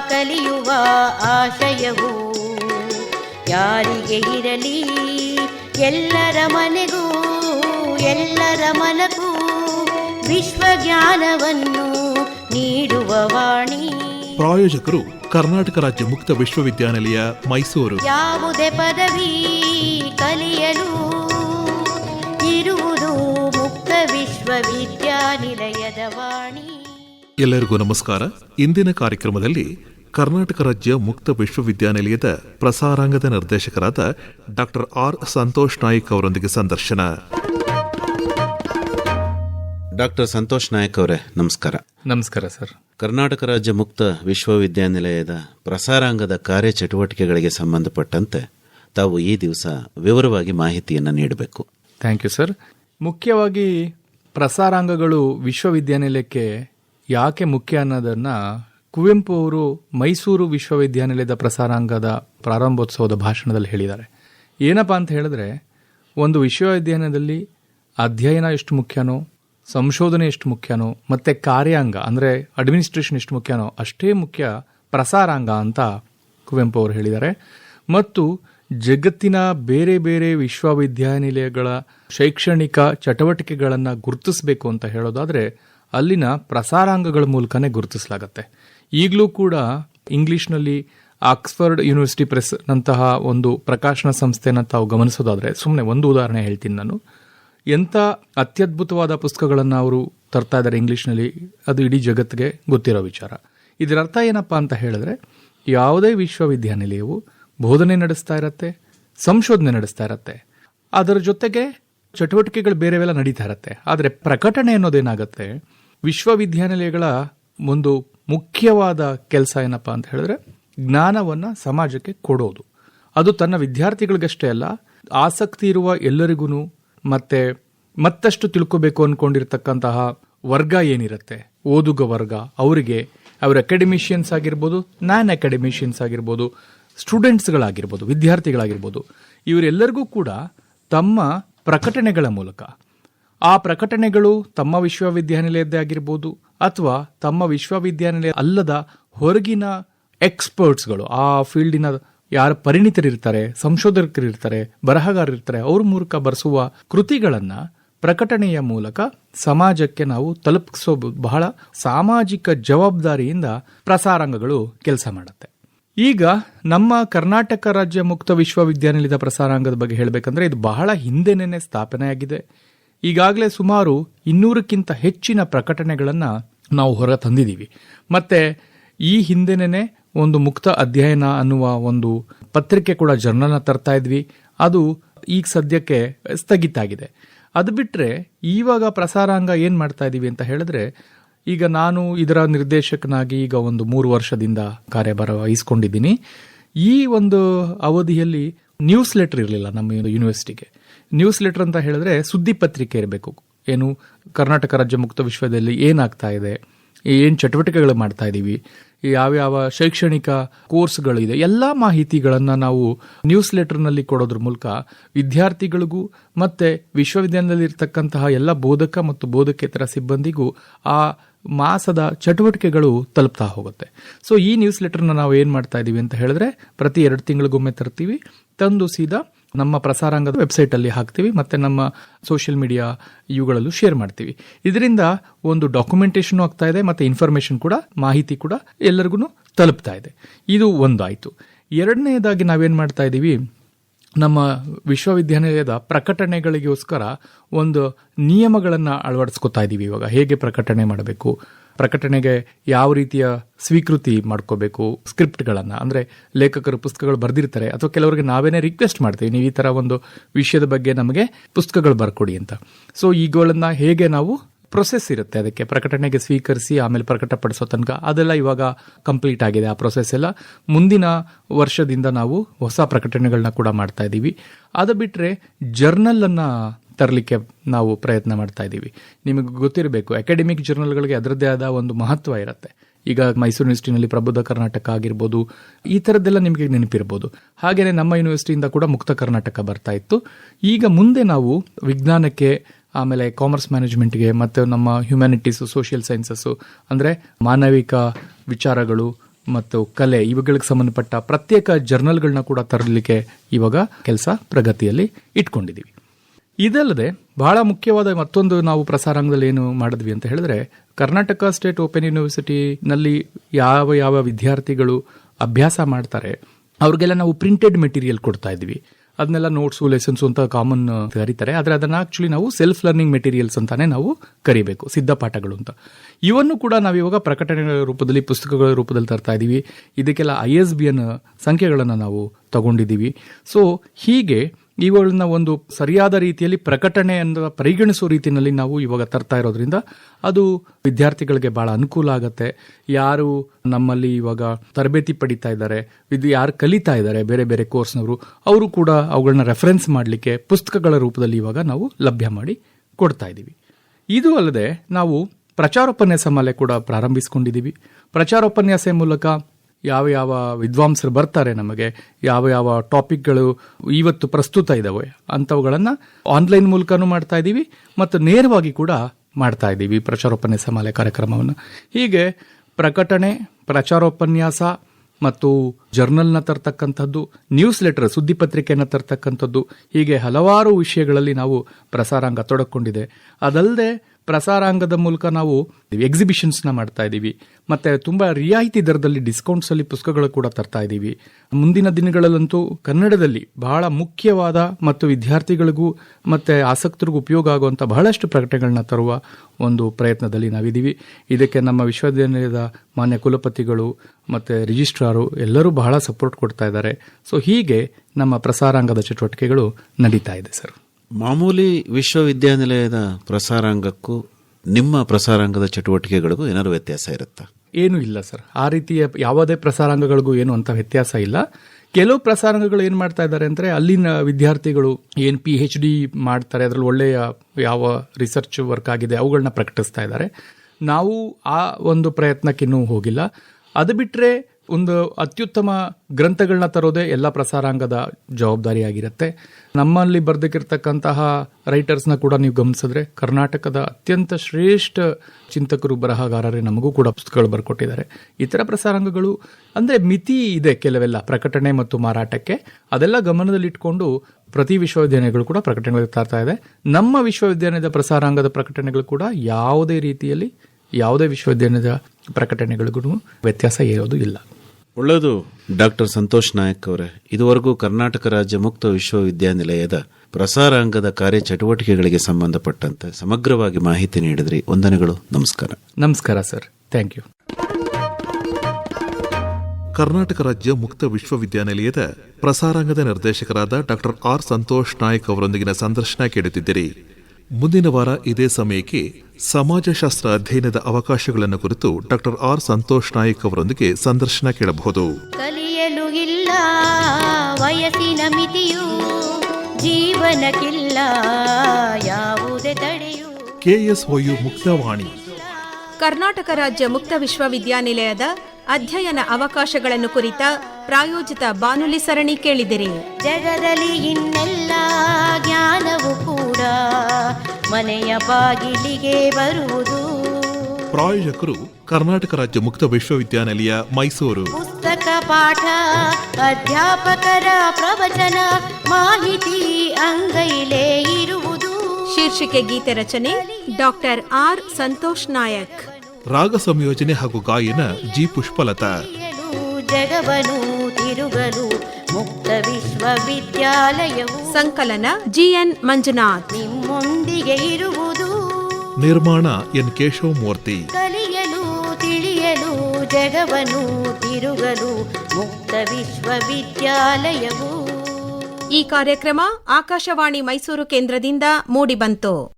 ಕಲಿಯುವ ಆಶಯವು ಯಾರಿಗೆ ಇರಲಿ? ಎಲ್ಲರ ಮನೆಗೂ ಎಲ್ಲರ ಮನಗೂ ವಿಶ್ವಜ್ಞಾನವನ್ನು ನೀಡುವ ವಾಣಿ. ಪ್ರಾಯೋಜಕರು ಕರ್ನಾಟಕ ರಾಜ್ಯ ಮುಕ್ತ ವಿಶ್ವವಿದ್ಯಾನಿಲಯ ಮೈಸೂರು. ಯಾವುದೇ ಪದವಿ ಕಲಿಯಲು ಇರುವುದು ಮುಕ್ತ ವಿಶ್ವವಿದ್ಯಾನಿಲಯದ ವಾಣಿ. ಎಲ್ಲರಿಗೂ ನಮಸ್ಕಾರ. ಇಂದಿನ ಕಾರ್ಯಕ್ರಮದಲ್ಲಿ ಕರ್ನಾಟಕ ರಾಜ್ಯ ಮುಕ್ತ ವಿಶ್ವವಿದ್ಯಾನಿಲಯದ ಪ್ರಸಾರಾಂಗದ ನಿರ್ದೇಶಕರಾದ ಡಾಕ್ಟರ್ ಆರ್ ಸಂತೋಷ್ ನಾಯ್ಕ್ ಅವರೊಂದಿಗೆ ಸಂದರ್ಶನ. ಡಾಕ್ಟರ್ ಸಂತೋಷ್ ನಾಯಕ್ ಅವರೇ ನಮಸ್ಕಾರ. ನಮಸ್ಕಾರ ಸರ್. ಕರ್ನಾಟಕ ರಾಜ್ಯ ಮುಕ್ತ ವಿಶ್ವವಿದ್ಯಾನಿಲಯದ ಪ್ರಸಾರಾಂಗದ ಕಾರ್ಯಚಟುವಟಿಕೆಗಳಿಗೆ ಸಂಬಂಧಪಟ್ಟಂತೆ ತಾವು ಈ ದಿವಸ ವಿವರವಾಗಿ ಮಾಹಿತಿಯನ್ನು ನೀಡಬೇಕು. Thank you sir. ಮುಖ್ಯವಾಗಿ ಪ್ರಸಾರಾಂಗಗಳು ವಿಶ್ವವಿದ್ಯಾನಿಲಯಕ್ಕೆ ಯಾಕೆ ಮುಖ್ಯ ಅನ್ನೋದನ್ನ ಕುವೆಂಪು ಅವರು ಮೈಸೂರು ವಿಶ್ವವಿದ್ಯಾನಿಲಯದ ಪ್ರಸಾರಾಂಗದ ಪ್ರಾರಂಭೋತ್ಸವದ ಭಾಷಣದಲ್ಲಿ ಹೇಳಿದ್ದಾರೆ. ಏನಪ್ಪ ಅಂತ ಹೇಳಿದ್ರೆ, ಒಂದು ವಿಶ್ವವಿದ್ಯಾನಿಲಯದಲ್ಲಿ ಅಧ್ಯಯನ ಎಷ್ಟು ಮುಖ್ಯನೋ, ಸಂಶೋಧನೆ ಎಷ್ಟು ಮುಖ್ಯನೋ, ಮತ್ತು ಕಾರ್ಯಾಂಗ, ಅಂದರೆ ಅಡ್ಮಿನಿಸ್ಟ್ರೇಷನ್ ಎಷ್ಟು ಮುಖ್ಯನೋ, ಅಷ್ಟೇ ಮುಖ್ಯ ಪ್ರಸಾರಾಂಗ ಅಂತ ಕುವೆಂಪು ಅವರು ಹೇಳಿದ್ದಾರೆ. ಮತ್ತು ಜಗತ್ತಿನ ಬೇರೆ ಬೇರೆ ವಿಶ್ವವಿದ್ಯಾನಿಲಯಗಳ ಶೈಕ್ಷಣಿಕ ಚಟುವಟಿಕೆಗಳನ್ನು ಗುರುತಿಸಬೇಕು ಅಂತ ಹೇಳೋದಾದ್ರೆ ಅಲ್ಲಿನ ಪ್ರಸಾರಾಂಗಗಳ ಮೂಲಕನೇ ಗುರುತಿಸಲಾಗತ್ತೆ. ಈಗಲೂ ಕೂಡ ಇಂಗ್ಲಿಷ್ನಲ್ಲಿ ಆಕ್ಸ್ಫರ್ಡ್ ಯೂನಿವರ್ಸಿಟಿ ಪ್ರೆಸ್ ನಂತಹ ಒಂದು ಪ್ರಕಾಶನ ಸಂಸ್ಥೆನ ತಾವು ಗಮನಿಸೋದಾದರೆ ಸುಮ್ಮನೆ ಒಂದು ಉದಾಹರಣೆ ಹೇಳ್ತೀನಿ ನಾನು. ಎಂಥ ಅತ್ಯದ್ಭುತವಾದ ಪುಸ್ತಕಗಳನ್ನು ಅವರು ತರ್ತಾ ಇದ್ದಾರೆ ಇಂಗ್ಲಿಷ್ನಲ್ಲಿ, ಅದು ಇಡೀ ಜಗತ್ತಿಗೆ ಗೊತ್ತಿರೋ ವಿಚಾರ. ಇದರ ಅರ್ಥ ಏನಪ್ಪ ಅಂತ ಹೇಳಿದ್ರೆ, ಯಾವುದೇ ವಿಶ್ವವಿದ್ಯಾನಿಲಯವು ಬೋಧನೆ ನಡೆಸ್ತಾ ಇರತ್ತೆ, ಸಂಶೋಧನೆ ನಡೆಸ್ತಾ ಇರತ್ತೆ. ಅದರ ಜೊತೆಗೆ ಚಟುವಟಿಕೆಗಳು ಬೇರೆವೆಲ್ಲ ನಡೀತಾ ಇರತ್ತೆ. ಆದರೆ ಪ್ರಕಟಣೆ ಅನ್ನೋದೇನಾಗತ್ತೆ ವಿಶ್ವವಿದ್ಯಾನಿಲಯಗಳ ಒಂದು ಮುಖ್ಯವಾದ ಕೆಲಸ ಏನಪ್ಪ ಅಂತ ಹೇಳಿದ್ರೆ ಜ್ಞಾನವನ್ನ ಸಮಾಜಕ್ಕೆ ಕೊಡೋದು. ಅದು ತನ್ನ ವಿದ್ಯಾರ್ಥಿಗಳಿಗಷ್ಟೇ ಅಲ್ಲ, ಆಸಕ್ತಿ ಇರುವ ಎಲ್ಲರಿಗೂ ಮತ್ತೆ ಮತ್ತಷ್ಟು ತಿಳ್ಕೋಬೇಕು ಅನ್ಕೊಂಡಿರ್ತಕ್ಕಂತಹ ವರ್ಗ ಏನಿರುತ್ತೆ? ಓದುಗ ವರ್ಗ, ಅವರಿಗೆ, ಅವರ ಅಕಾಡೆಮಿಷಿಯನ್ಸ್ ಆಗಿರ್ಬೋದು ನಾನ್ ಅಕಾಡೆಮಿಷಿಯನ್ಸ್ ಆಗಿರ್ಬೋದು ಸ್ಟೂಡೆಂಟ್ಸ್ಗಳಾಗಿರ್ಬೋದು ವಿದ್ಯಾರ್ಥಿಗಳಾಗಿರ್ಬೋದು, ಇವರೆಲ್ಲರಿಗೂ ಕೂಡ ತಮ್ಮ ಪ್ರಕಟಣೆಗಳ ಮೂಲಕ ಆ ಪ್ರಕಟಣೆಗಳು ತಮ್ಮ ವಿಶ್ವವಿದ್ಯಾನಿಲಯದ್ದೇ ಆಗಿರ್ಬೋದು ಅಥವಾ ತಮ್ಮ ವಿಶ್ವವಿದ್ಯಾನಿಲಯ ಅಲ್ಲದ ಹೊರಗಿನ ಎಕ್ಸ್ಪರ್ಟ್ಸ್ಗಳು, ಆ ಫೀಲ್ಡಿನ ಯಾರು ಪರಿಣಿತರಿರ್ತಾರೆ, ಸಂಶೋಧಕರಿರ್ತಾರೆ, ಬರಹಗಾರರಿರ್ತಾರೆ, ಅವ್ರ ಮೂಲಕ ಬರೆಸುವ ಕೃತಿಗಳನ್ನ ಪ್ರಕಟಣೆಯ ಮೂಲಕ ಸಮಾಜಕ್ಕೆ ನಾವು ತಲುಪಿಸೋ ಬಹಳ ಸಾಮಾಜಿಕ ಜವಾಬ್ದಾರಿಯಿಂದ ಪ್ರಸಾರಾಂಗಗಳು ಕೆಲಸ ಮಾಡುತ್ತೆ. ಈಗ ನಮ್ಮ ಕರ್ನಾಟಕ ರಾಜ್ಯ ಮುಕ್ತ ವಿಶ್ವವಿದ್ಯಾನಿಲಯದ ಪ್ರಸಾರಾಂಗದ ಬಗ್ಗೆ ಹೇಳಬೇಕಂದ್ರೆ ಇದು ಬಹಳ ಹಿಂದೆನೇ ಸ್ಥಾಪನೆಯಾಗಿದೆ. ಈಗಾಗಲೇ ಸುಮಾರು ಇನ್ನೂರಕ್ಕಿಂತ ಹೆಚ್ಚಿನ ಪ್ರಕಟಣೆಗಳನ್ನು ನಾವು ಹೊರ ತಂದಿದ್ದೀವಿ. ಮತ್ತೆ ಈ ಹಿಂದೆನೇ ಒಂದು ಮುಕ್ತ ಅಧ್ಯಯನ ಅನ್ನುವ ಒಂದು ಪತ್ರಿಕೆ ಕೂಡ ಜರ್ನಲ್ನ ತರ್ತಾ ಇದ್ವಿ. ಅದು ಈಗ ಸದ್ಯಕ್ಕೆ ಸ್ಥಗಿತ ಆಗಿದೆ. ಅದು ಬಿಟ್ಟರೆ ಇವಾಗ ಪ್ರಸಾರಾಂಗ ಏನು ಮಾಡ್ತಾ ಇದ್ದೀವಿ ಅಂತ ಹೇಳಿದ್ರೆ, ಈಗ ನಾನು ಇದರ ನಿರ್ದೇಶಕನಾಗಿ ಈಗ ಒಂದು ಮೂರು ವರ್ಷದಿಂದ ಕಾರ್ಯಭಾರ ವಹಿಸ್ಕೊಂಡಿದ್ದೀನಿ. ಈ ಒಂದು ಅವಧಿಯಲ್ಲಿ ನ್ಯೂಸ್ ಲೆಟರ್ ಇರಲಿಲ್ಲ ನಮ್ಮ ಯೂನಿವರ್ಸಿಟಿಗೆ ನ್ಯೂಸ್ ಲೆಟರ್ ಅಂತ ಹೇಳಿದ್ರೆ ಸುದ್ದಿ ಪತ್ರಿಕೆ ಇರಬೇಕು. ಏನು ಕರ್ನಾಟಕ ರಾಜ್ಯ ಮುಕ್ತ ವಿಶ್ವದಲ್ಲಿ ಏನಾಗ್ತಾ ಇದೆ, ಏನ್ ಚಟುವಟಿಕೆಗಳು ಮಾಡ್ತಾ ಇದ್ದೀವಿ ಯಾವ್ಯಾವ ಶೈಕ್ಷಣಿಕ ಕೋರ್ಸ್ಗಳಿದೆ, ಎಲ್ಲ ಮಾಹಿತಿಗಳನ್ನು ನಾವು ನ್ಯೂಸ್ ಲೆಟರ್ನಲ್ಲಿ ಕೊಡೋದ್ರ ಮೂಲಕ ವಿದ್ಯಾರ್ಥಿಗಳಿಗೂ ಮತ್ತೆ ವಿಶ್ವವಿದ್ಯಾಲಯದಲ್ಲಿ ಇರ್ತಕ್ಕಂತಹ ಎಲ್ಲ ಬೋಧಕ ಮತ್ತು ಬೋಧಕೇತರ ಸಿಬ್ಬಂದಿಗೂ ಆ ಮಾಸದ ಚಟುವಟಿಕೆಗಳು ತಲುಪ್ತಾ ಹೋಗುತ್ತೆ. ಸೊ ಈ ನ್ಯೂಸ್ ಲೆಟರ್ನ ನಾವು ಏನು ಮಾಡ್ತಾ ಇದೀವಿ ಅಂತ ಹೇಳಿದ್ರೆ ಪ್ರತಿ ಎರಡು ತಿಂಗಳಿಗೊಮ್ಮೆ ತರ್ತೀವಿ. ತಂದು ಸೀದಾ ನಮ್ಮ ಪ್ರಸಾರಾಂಗದ ವೆಬ್ಸೈಟ್ ಅಲ್ಲಿ ಹಾಕ್ತೀವಿ, ಮತ್ತೆ ನಮ್ಮ ಸೋಷಿಯಲ್ ಮೀಡಿಯಾ ಇವುಗಳಲ್ಲೂ ಶೇರ್ ಮಾಡ್ತೀವಿ. ಇದರಿಂದ ಒಂದು ಡಾಕ್ಯುಮೆಂಟೇಶನ್ ಆಗ್ತಾ ಇದೆ, ಮತ್ತೆ ಇನ್ಫಾರ್ಮೇಶನ್ ಕೂಡ, ಮಾಹಿತಿ ಕೂಡ ಎಲ್ಲರಿಗೂ ತಲುಪ್ತಾ ಇದೆ. ಇದು ಒಂದು ಆಯಿತು ಎರಡನೇದಾಗಿ ನಾವೇನು ಮಾಡ್ತಾ ಇದ್ದೀವಿ ನಮ್ಮ ವಿಶ್ವವಿದ್ಯಾನಿಲಯದ ಪ್ರಕಟಣೆಗಳಿಗೋಸ್ಕರ ಒಂದು ನಿಯಮಗಳನ್ನು ಅಳವಡಿಸ್ಕೊತಾ ಇದ್ದೀವಿ ಇವಾಗ. ಹೇಗೆ ಪ್ರಕಟಣೆ ಮಾಡಬೇಕು ಪ್ರಕಟಣೆಗೆ ಯಾವ ರೀತಿಯ ಸ್ವೀಕೃತಿ ಮಾಡ್ಕೋಬೇಕು? ಸ್ಕ್ರಿಪ್ಟ್ಗಳನ್ನು. ಅಂದರೆ ಲೇಖಕರು ಪುಸ್ತಕಗಳು ಬರೆದಿರ್ತಾರೆ. ಅಥವಾ ಕೆಲವರಿಗೆ ನಾವೇನೇ ರಿಕ್ವೆಸ್ಟ್ ಮಾಡ್ತೀವಿ, ನೀವು ಈ ಥರ ಒಂದು ವಿಷಯದ ಬಗ್ಗೆ ನಮಗೆ ಪುಸ್ತಕಗಳು ಬರ್ಕೊಡಿ ಅಂತ. ಸೊ ಈಗಳನ್ನ ಹೇಗೆ ನಾವು ಪ್ರೊಸೆಸ್ ಇರುತ್ತೆ? ಅದಕ್ಕೆ ಪ್ರಕಟಣೆಗೆ ಸ್ವೀಕರಿಸಿ, ಆಮೇಲೆ ಪ್ರಕಟಪಡಿಸೋ ತನಕ ಅದೆಲ್ಲ ಇವಾಗ ಕಂಪ್ಲೀಟ್ ಆಗಿದೆ ಆ ಪ್ರೊಸೆಸ್ ಎಲ್ಲ. ಮುಂದಿನ ವರ್ಷದಿಂದ ನಾವು ಹೊಸ ಪ್ರಕಟಣೆಗಳನ್ನ ಕೂಡ ಮಾಡ್ತಾ ಇದ್ದೀವಿ ಅದು ಬಿಟ್ಟರೆ ಜರ್ನಲ್ ಅನ್ನ ತರಲಿಕ್ಕೆ ನಾವು ಪ್ರಯತ್ನ ಮಾಡ್ತಾ ಇದ್ದೀವಿ. ನಿಮಗೆ ಗೊತ್ತಿರಬೇಕು ಅಕಾಡೆಮಿಕ್ ಜರ್ನಲ್ಗಳಿಗೆ ಅದರದ್ದೇ ಆದ ಒಂದು ಮಹತ್ವ ಇರುತ್ತೆ. ಈಗ ಮೈಸೂರು ಯೂನಿವರ್ಸಿಟಿನಲ್ಲಿ ಪ್ರಬುದ್ಧ ಕರ್ನಾಟಕ ಆಗಿರ್ಬೋದು, ಈ ಥರದ್ದೆಲ್ಲ ನಿಮಗೆ ನೆನಪಿರ್ಬೋದು. ಹಾಗೆಯೇ ನಮ್ಮ ಯೂನಿವರ್ಸಿಟಿಯಿಂದ ಕೂಡ ಮುಕ್ತ ಕರ್ನಾಟಕ ಬರ್ತಾ ಇತ್ತು. ಈಗ ಮುಂದೆ ನಾವು ವಿಜ್ಞಾನಕ್ಕೆ, ಆಮೇಲೆ ಕಾಮರ್ಸ್ ಮ್ಯಾನೇಜ್ಮೆಂಟ್ಗೆ ಮತ್ತು ನಮ್ಮ ಹ್ಯುಮ್ಯಾನಿಟೀಸು ಸೋಷಿಯಲ್ ಸೈನ್ಸಸ್ಸು ಅಂದರೆ ಮಾನವಿಕ ವಿಚಾರಗಳು ಮತ್ತು ಕಲೆ, ಇವುಗಳಿಗೆ ಸಂಬಂಧಪಟ್ಟ ಪ್ರತ್ಯೇಕ ಜರ್ನಲ್ಗಳನ್ನ ಕೂಡ ತರಲಿಕ್ಕೆ ಇವಾಗ ಕೆಲಸ ಪ್ರಗತಿಯಲ್ಲಿ ಇಟ್ಕೊಂಡಿದ್ದೀವಿ. ಇದಲ್ಲದೆ ಬಹಳ ಮುಖ್ಯವಾದ ಮತ್ತೊಂದು ನಾವು ಪ್ರಸಾರಾಂಗದಲ್ಲಿ ಏನು ಮಾಡಿದ್ವಿ ಅಂತ ಹೇಳಿದ್ರೆ, ಕರ್ನಾಟಕ ಸ್ಟೇಟ್ ಓಪನ್ ಯೂನಿವರ್ಸಿಟಿನಲ್ಲಿ ಯಾವ ಯಾವ ವಿದ್ಯಾರ್ಥಿಗಳು ಅಭ್ಯಾಸ ಮಾಡ್ತಾರೆ, ಅವ್ರಿಗೆಲ್ಲ ನಾವು ಪ್ರಿಂಟೆಡ್ ಮೆಟೀರಿಯಲ್ ಕೊಡ್ತಾ ಇದ್ವಿ. ಅದನ್ನೆಲ್ಲ ನೋಟ್ಸು, ಲೆಸನ್ಸು ಅಂತ ಕಾಮನ್ ಕರೀತಾರೆ. ಆದರೆ ಅದನ್ನು ಆಕ್ಚುಲಿ ನಾವು ಸೆಲ್ಫ್ ಲರ್ನಿಂಗ್ ಮೆಟೀರಿಯಲ್ಸ್ ಅಂತಾನೆ ನಾವು ಕರಿಬೇಕು, ಸಿದ್ಧ ಪಾಠಗಳು ಅಂತ. ಇವನ್ನು ಕೂಡ ನಾವು ಇವಾಗ ಪ್ರಕಟಣೆಗಳ ರೂಪದಲ್ಲಿ, ಪುಸ್ತಕಗಳ ರೂಪದಲ್ಲಿ ತರ್ತಾ ಇದ್ದೀವಿ ಇದಕ್ಕೆಲ್ಲ ಐ ಎಸ್ ಬಿ ಎನ್ ಸಂಖ್ಯೆಗಳನ್ನು ನಾವು ತಗೊಂಡಿದ್ದೀವಿ. ಸೊ ಹೀಗೆ ಇವುಗಳನ್ನ ಒಂದು ಸರಿಯಾದ ರೀತಿಯಲ್ಲಿ ಪ್ರಕಟಣೆ ಅಂತ ಪರಿಗಣಿಸೋ ರೀತಿಯಲ್ಲಿ ನಾವು ಇವಾಗ ತರ್ತಾ ಇರೋದ್ರಿಂದ ಅದು ವಿದ್ಯಾರ್ಥಿಗಳಿಗೆ ಬಹಳ ಅನುಕೂಲ ಆಗತ್ತೆ. ಯಾರು ನಮ್ಮಲ್ಲಿ ಇವಾಗ ತರಬೇತಿ ಪಡಿತಾ ಇದ್ದಾರೆ ಇದು ಯಾರು ಕಲಿತಾ ಇದ್ದಾರೆ, ಬೇರೆ ಬೇರೆ ಕೋರ್ಸ್ನವರು, ಅವರು ಕೂಡ ಅವುಗಳನ್ನ ರೆಫರೆನ್ಸ್ ಮಾಡಲಿಕ್ಕೆ ಪುಸ್ತಕಗಳ ರೂಪದಲ್ಲಿ ಇವಾಗ ನಾವು ಲಭ್ಯ ಮಾಡಿ ಕೊಡ್ತಾ ಇದ್ದೀವಿ ಇದು ಅಲ್ಲದೆ ನಾವು ಪ್ರಚಾರೋಪನ್ಯಾಸ ಮಾಲೆ ಕೂಡ ಪ್ರಾರಂಭಿಸಿಕೊಂಡಿದ್ದೀವಿ ಪ್ರಚಾರೋಪನ್ಯಾಸ ಮೂಲಕ ಯಾವ ಯಾವ ವಿದ್ವಾಂಸರು ಬರ್ತಾರೆ ನಮಗೆ, ಯಾವ ಯಾವ ಟಾಪಿಕ್ಗಳು ಇವತ್ತು ಪ್ರಸ್ತುತ ಇದ್ದಾವೆ ಅಂಥವುಗಳನ್ನು ಆನ್ಲೈನ್ ಮೂಲಕನೂ ಮಾಡ್ತಾ ಇದ್ದೀವಿ ಮತ್ತು ನೇರವಾಗಿ ಕೂಡ ಮಾಡ್ತಾ ಇದ್ದೀವಿ ಪ್ರಚಾರೋಪನ್ಯಾಸ ಮಾಲೆ ಕಾರ್ಯಕ್ರಮವನ್ನು. ಹೀಗೆ ಪ್ರಕಟಣೆ, ಪ್ರಚಾರೋಪನ್ಯಾಸ ಮತ್ತು ಜರ್ನಲ್ನ ತರ್ತಕ್ಕಂಥದ್ದು, ನ್ಯೂಸ್ ಲೆಟರ್, ಸುದ್ದಿ ಪತ್ರಿಕೆಯನ್ನು ತರ್ತಕ್ಕಂಥದ್ದು, ಹೀಗೆ ಹಲವಾರು ವಿಷಯಗಳಲ್ಲಿ ನಾವು ಪ್ರಸಾರಾಂಗ ತೊಡಕೊಂಡಿದೆ. ಅದಲ್ಲದೆ ಪ್ರಸಾರಾಂಗದ ಮೂಲಕ ನಾವು ಎಕ್ಸಿಬಿಷನ್ಸ್ನ ಮಾಡ್ತಾ ಇದ್ದೀವಿ. ಮತ್ತೆ ತುಂಬಾ ರಿಯಾಯಿತಿ ದರದಲ್ಲಿ ಡಿಸ್ಕೌಂಟ್ಸ್ ಅಲ್ಲಿ ಪುಸ್ತಕಗಳು ಕೂಡ ತರ್ತಾ ಇದ್ದೀವಿ. ಮುಂದಿನ ದಿನಗಳಲ್ಲಂತೂ ಕನ್ನಡದಲ್ಲಿ ಬಹಳ ಮುಖ್ಯವಾದ ಮತ್ತು ವಿದ್ಯಾರ್ಥಿಗಳಿಗೂ ಮತ್ತೆ ಆಸಕ್ತರಿಗೂ ಉಪಯೋಗ ಆಗುವಂಥ ಬಹಳಷ್ಟು ಪ್ರಕಟಣೆಗಳನ್ನ ತರುವ ಒಂದು ಪ್ರಯತ್ನದಲ್ಲಿ ನಾವಿದ್ದೀವಿ. ಇದಕ್ಕೆ ನಮ್ಮ ವಿಶ್ವವಿದ್ಯಾನಿಲಯದ ಮಾನ್ಯ ಕುಲಪತಿಗಳು ಮತ್ತೆ ರಿಜಿಸ್ಟ್ರಾರು ಎಲ್ಲರೂ ಬಹಳ ಸಪೋರ್ಟ್ ಕೊಡ್ತಾ ಇದ್ದಾರೆ. ಸೊ ಹೀಗೆ ನಮ್ಮ ಪ್ರಸಾರಾಂಗದ ಚಟುವಟಿಕೆಗಳು ನಡೀತಾ ಇದೆ ಸರ್ ಮಾಮೂಲಿ ವಿಶ್ವವಿದ್ಯಾನಿಲಯದ ಪ್ರಸಾರಾಂಗಕ್ಕೂ ನಿಮ್ಮ ಪ್ರಸಾರಾಂಗದ ಚಟುವಟಿಕೆಗಳಿಗೂ ಏನಾದ್ರು ವ್ಯತ್ಯಾಸ ಇರುತ್ತಾ? ಏನೂ ಇಲ್ಲ, ಸರ್. ಆ ರೀತಿಯ ಯಾವುದೇ ಪ್ರಸಾರಾಂಗಗಳಿಗೂ ಏನು ಅಂತ ವ್ಯತ್ಯಾಸ ಇಲ್ಲ. ಕೆಲವು ಪ್ರಸಾರಾಂಗಗಳು ಏನು ಮಾಡ್ತಾ ಇದ್ದಾರೆ ಅಂದರೆ ಅಲ್ಲಿನ ವಿದ್ಯಾರ್ಥಿಗಳು ಏನು ಪಿ ಹೆಚ್ ಡಿ ಮಾಡ್ತಾರೆ, ಅದರಲ್ಲಿ ಒಳ್ಳೆಯ ಯಾವ ರಿಸರ್ಚ್ ವರ್ಕ್ ಆಗಿದೆ ಅವುಗಳನ್ನ ಪ್ರಕಟಿಸ್ತಾ ಇದ್ದಾರೆ. ನಾವು ಆ ಒಂದು ಪ್ರಯತ್ನಕ್ಕಿನ್ನೂ ಹೋಗಿಲ್ಲ. ಅದು ಬಿಟ್ಟರೆ ಒಂದು ಅತ್ಯುತ್ತಮ ಗ್ರಂಥಗಳನ್ನ ತರೋದೇ ಎಲ್ಲ ಪ್ರಸಾರಾಂಗದ ಜವಾಬ್ದಾರಿಯಾಗಿರುತ್ತೆ. ನಮ್ಮಲ್ಲಿ ಬರ್ದಕ್ಕಿರ್ತಕ್ಕಂತಹ ರೈಟರ್ಸ್ನ ಕೂಡ ನೀವು ಗಮನಿಸಿದ್ರೆ ಕರ್ನಾಟಕದ ಅತ್ಯಂತ ಶ್ರೇಷ್ಠ ಚಿಂತಕರು, ಬರಹಗಾರರೇ ನಮಗೂ ಕೂಡ ಪುಸ್ತಕಗಳು ಬರ್ಕೊಟ್ಟಿದ್ದಾರೆ. ಇತರ ಪ್ರಸಾರಾಂಗಗಳು ಅಂದರೆ ಮಿತಿ ಇದೆ ಕೆಲವೆಲ್ಲ, ಪ್ರಕಟಣೆ ಮತ್ತು ಮಾರಾಟಕ್ಕೆ. ಅದೆಲ್ಲ ಗಮನದಲ್ಲಿಟ್ಕೊಂಡು ಪ್ರತಿ ವಿಶ್ವವಿದ್ಯಾಲಯಗಳು ಕೂಡ ಪ್ರಕಟಣೆಗಳು ತರ್ತಾ ಇದೆ. ನಮ್ಮ ವಿಶ್ವವಿದ್ಯಾಲಯದ ಪ್ರಸಾರಾಂಗದ ಪ್ರಕಟಣೆಗಳು ಕೂಡ ಯಾವುದೇ ರೀತಿಯಲ್ಲಿ ಯಾವುದೇ ವಿಶ್ವವಿದ್ಯಾಲಯದ ಪ್ರಕಟಣೆಗಳಿಗೂ ವ್ಯತ್ಯಾಸ ಇರೋದು ಇಲ್ಲ. ಒಳ್ಳೆಯದು. ಡಾಕ್ಟರ್ ಸಂತೋಷ್ ನಾಯಕ್ ಅವರೇ ಇದುವರೆಗೂ ಕರ್ನಾಟಕ ರಾಜ್ಯ ಮುಕ್ತ ವಿಶ್ವವಿದ್ಯಾನಿಲಯದ ಪ್ರಸಾರಾಂಗದ ಕಾರ್ಯಚಟುವಟಿಕೆಗಳಿಗೆ ಸಂಬಂಧಪಟ್ಟಂತೆ ಸಮಗ್ರವಾಗಿ ಮಾಹಿತಿ ನೀಡಿದ್ರಿ. ವಂದನೆಗಳು. ನಮಸ್ಕಾರ. ನಮಸ್ಕಾರ ಸರ್. Thank you. ಕರ್ನಾಟಕ ರಾಜ್ಯ ಮುಕ್ತ ವಿಶ್ವವಿದ್ಯಾನಿಲಯದ ಪ್ರಸಾರಾಂಗದ ನಿರ್ದೇಶಕರಾದ ಡಾಕ್ಟರ್ ಆರ್ ಸಂತೋಷ್ ನಾಯಕ್ ಅವರೊಂದಿಗಿನ ಸಂದರ್ಶನ ಕೇಳುತ್ತಿದ್ದಿರಿ. ಮುಂದಿನ ವಾರ ಇದೇ ಸಮಯಕ್ಕೆ ಸಮಾಜಶಾಸ್ತ್ರ ಅಧ್ಯಯನದ ಅವಕಾಶಗಳನ್ನು ಕುರಿತು ಡಾಕ್ಟರ್ ಆರ್ ಸಂತೋಷ್ ನಾಯಕ್ ಅವರೊಂದಿಗೆ ಸಂದರ್ಶನ ಕೇಳಬಹುದು. ಕಲಿಯಲು ಇಲ್ಲ ವಯಸ್ಸಿನ ಮಿತಿಯು ಜೀವನಕ್ಕಿಲ್ಲ ಯಾವುದೇ ತಡೆಯು. ಕೆಎಸ್ಒಯು ಮುಕ್ತವಾಣಿ. ಕರ್ನಾಟಕ ರಾಜ್ಯ ಮುಕ್ತ ವಿಶ್ವವಿದ್ಯಾನಿಲಯದ ಅಧ್ಯಯನ ಅವಕಾಶಗಳನ್ನು ಕುರಿತ ಪ್ರಾಯೋಜಿತ ಬಾನುಲಿ ಸರಣಿ ಕೇಳಿದಿರಿ. ಜಗದಲ್ಲಿ ಇನ್ನೆಲ್ಲ ಜ್ಞಾನವು ಕೂಡ ಮನೆಯ ಬಾಗಿಲಿಗೆ ಬರುವುದು. ಪ್ರಾಯೋಜಕರು ಕರ್ನಾಟಕ ರಾಜ್ಯ ಮುಕ್ತ ವಿಶ್ವವಿದ್ಯಾನಿಲಯ ಮೈಸೂರು. ಪುಸ್ತಕ ಪಾಠ ಅಧ್ಯಾಪಕರ ಪ್ರವಚನ ಮಾಹಿತಿ ಅಂಗೈಲೇ ಇರುವುದು. ಶೀರ್ಷಿಕೆ ಗೀತೆ ರಚನೆ ಡಾಕ್ಟರ್ ಆರ್ ಸಂತೋಷ್ ನಾಯಕ್. ರಾಗ ಸಂಯೋಜನೆ ಹಾಗೂ ಗಾಯನ ಜಿ ಪುಷ್ಪಲತಾ. ಜಗವನು ತಿರುಗಲು ಮುಕ್ತ ವಿಶ್ವವಿದ್ಯಾಲಯವು. ಸಂಕಲನ ಜಿಎನ್ ಮಂಜುನಾಥ್. ನಿಮ್ಮೊಂದಿಗೆ ಇರುವುದು. ನಿರ್ಮಾಣ ಎನ್ ಕೇಶವ ಮೂರ್ತಿ. ಕಲಿಯಲು ತಿಳಿಯಲು ಜಗವನು ತಿರುಗಲು ಮುಕ್ತ ವಿಶ್ವವಿದ್ಯಾಲಯವು. ಈ ಕಾರ್ಯಕ್ರಮ ಆಕಾಶವಾಣಿ ಮೈಸೂರು ಕೇಂದ್ರದಿಂದ ಮೂಡಿಬಂತು.